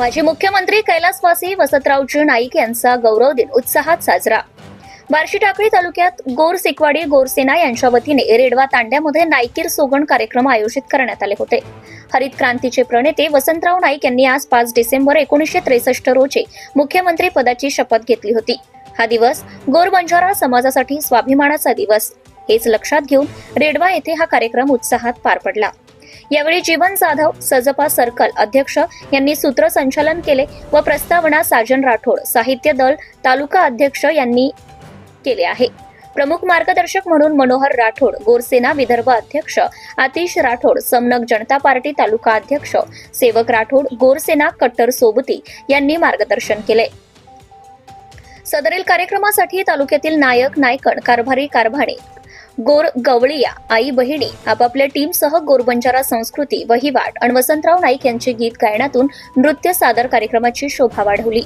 माजी मुख्यमंत्री कैलासवासी वसंतरावजी नाईक यांचा गौरव दिन उत्साहात साजरा. बार्शी टाकळी तालुक्यात गोर सिकवाडी गोरसेना यांच्या वतीने रेडवा तांड्यामध्ये नाईकीर सोगण कार्यक्रम आयोजित करण्यात आले होते. हरित क्रांतीचे प्रणेते वसंतराव नाईक यांनी आज पाच डिसेंबर एकोणीसशे त्रेसष्ट रोजी मुख्यमंत्री पदाची शपथ घेतली होती. हा दिवस गोर बंजारा समाजासाठी स्वाभिमानाचा दिवस. हेच लक्षात घेऊन रेडवा येथे हा कार्यक्रम उत्साहात पार पडला. यावेळी जीवन जाधव सजपा सर्कल अध्यक्ष यांनी सूत्रसंचालन केले व प्रस्तावना साजन राठोड साहित्य दल तालुका अध्यक्ष यांनी केले आहे. प्रमुख मार्गदर्शक म्हणून मनोहर राठोड गोरसेना विदर्भ अध्यक्ष आतिश राठोड समनक जनता पार्टी तालुका अध्यक्ष सेवक राठोड गोरसेना कट्टर सोबती यांनी मार्गदर्शन केले. सदरील कार्यक्रमासाठी तालुक्यातील नायक नायकण कारभारी कारभाणे गोर गवळिया आई बहिणी आपापल्या टीमसह गोरबंजारा संस्कृती वहिवाट आणि वसंतराव नाईक यांचे गीत गायनातून नृत्य सादर कार्यक्रमाची शोभा वाढवली.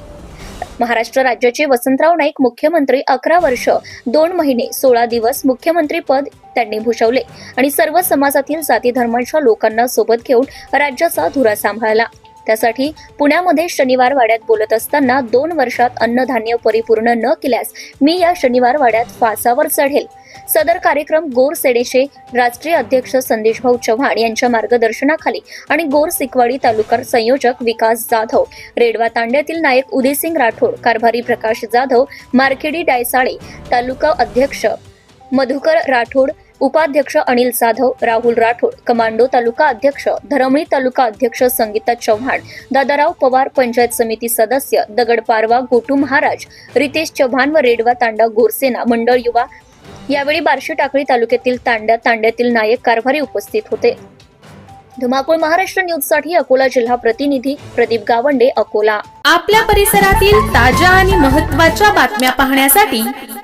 महाराष्ट्र राज्याचे वसंतराव नाईक मुख्यमंत्री अकरा वर्ष दोन महिने सोळा दिवस मुख्यमंत्री पद त्यांनी भूषवले आणि सर्व समाजातील जाती धर्मांच्या लोकांना सोबत घेऊन राज्याचा धुरा सांभाळला. त्यासाठी पुण्यामध्ये शनिवार वाड्यात बोलत असताना दोन वर्षात अन्नधान्य परिपूर्ण न केल्यास मी या शनिवार वाड्यात फासावर चढेल. सदर कार्यक्रम गोर सेनेचे राष्ट्रीय अध्यक्ष संदेश भाऊ चव्हाण यांच्या मार्गदर्शनाखाली आणि गोर सिकवाडी तालुका संयोजक विकास जाधव रेडवा तांड्यातील नायक उदयसिंग राठोड कारभारी प्रकाश जाधव मार्केडी डायसाळे तालुका अध्यक्ष मधुकर राठोड उपाध्यक्ष अनिल जाधव राहुल राठोड कमांडो तालुका अध्यक्ष धरमणी तालुका अध्यक्ष संगीता चव्हाण दादाराव पवार पंचायत समिती सदस्य दगड पारवा गोटू महाराज रितेश चव्हाण व रेडवा तांडा गोरसेना मंडळ युवा. यावेळी बार्शी टाकळी तालुक्यातील तांड्या तांड्यातील नायक कारभारी उपस्थित होते. धुमाकूळ महाराष्ट्र न्यूजसाठी अकोला जिल्हा प्रतिनिधी प्रदीप गावंडे अकोला. आपल्या परिसरातील ताज्या आणि महत्त्वाच्या बातम्या पाहण्यासाठी